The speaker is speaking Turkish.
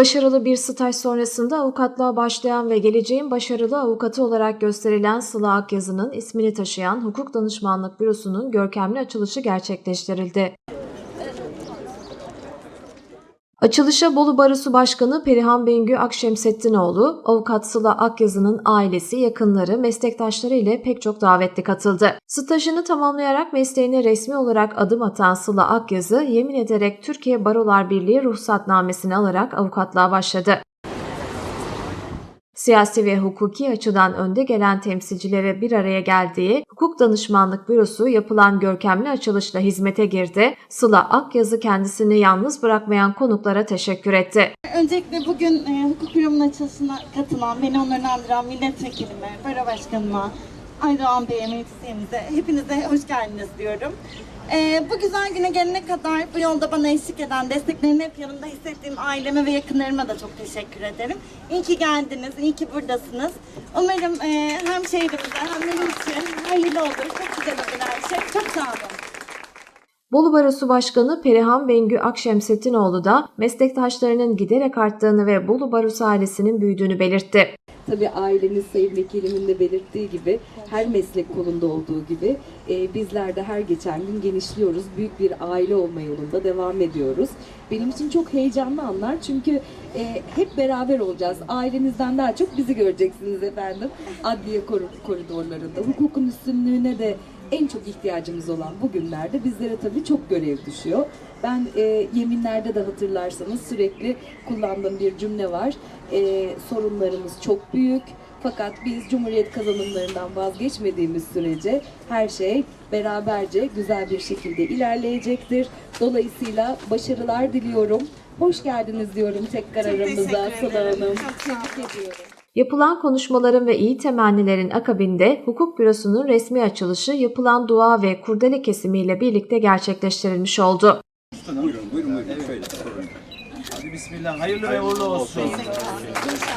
Başarılı bir staj sonrasında avukatlığa başlayan ve geleceğin başarılı avukatı olarak gösterilen Sıla Akyazı'nın ismini taşıyan Hukuk Danışmanlık Bürosu'nun görkemli açılışı gerçekleştirildi. Açılışa Bolu Barosu Başkanı Perihan Bengü Akşemsettinoğlu, avukat Sıla Akyazı'nın ailesi, yakınları, meslektaşları ile pek çok davetli katıldı. Stajını tamamlayarak mesleğine resmi olarak adım atan Sıla Akyazı, yemin ederek Türkiye Barolar Birliği ruhsatnamesini alarak avukatlığa başladı. Siyasi ve hukuki açıdan önde gelen temsilcilere bir araya geldiği Hukuk Danışmanlık Bürosu yapılan görkemli açılışla hizmete girdi. Sıla Akyazı kendisini yalnız bırakmayan konuklara teşekkür etti. Öncelikle bugün e, hukuk büromun açılışına katılan, beni onurlandıran milletvekilime, baro başkanıma, Aydoğan Bey'e, meclisimize, hepinize hoş geldiniz diyorum. E, bu güzel güne gelene kadar bu yolda bana eşlik eden, desteklerini hep yanımda hissettiğim aileme ve yakınlarıma da çok teşekkür ederim. İyi ki geldiniz, iyi ki buradasınız. Umarım e, hem şehrimize hem benim için hayırlı olur. Çok güzel olur her şey. Çok sağ olun. Bolu Barosu Başkanı Perihan Bengü Akşemsettinoğlu da meslektaşlarının giderek arttığını ve Bolu Barosu ailesinin büyüdüğünü belirtti. Tabii ailemiz Sayın Vekilimin de belirttiği gibi her meslek kolunda olduğu gibi e, bizler de her geçen gün genişliyoruz. Büyük bir aile olma yolunda devam ediyoruz. Benim için çok heyecanlı anlar çünkü e, hep beraber olacağız. Ailenizden daha çok bizi göreceksiniz efendim. Adliye kor- koridorlarında. Hukukun üstünlüğüne de en çok ihtiyacımız olan bu günlerde bizlere tabii çok görev düşüyor. Ben e, yeminlerde de hatırlarsanız sürekli kullandığım bir cümle var. E, sorunlarımız çok büyük. Fakat biz Cumhuriyet kazanımlarından vazgeçmediğimiz sürece her şey beraberce güzel bir şekilde ilerleyecektir. Dolayısıyla başarılar diliyorum. Hoş geldiniz diyorum tekrar Çok aramıza Sıla. Hanım. Çok sağ olun. Tebrik ediyorum. Yapılan konuşmaların ve iyi temennilerin akabinde hukuk bürosunun resmi açılışı yapılan dua ve kurdele kesimiyle birlikte gerçekleştirilmiş oldu. Buyurun, buyurun, buyurun. Sorun. Hadi bismillah. Hayırlı ve uğurlu olsun. İnşallah.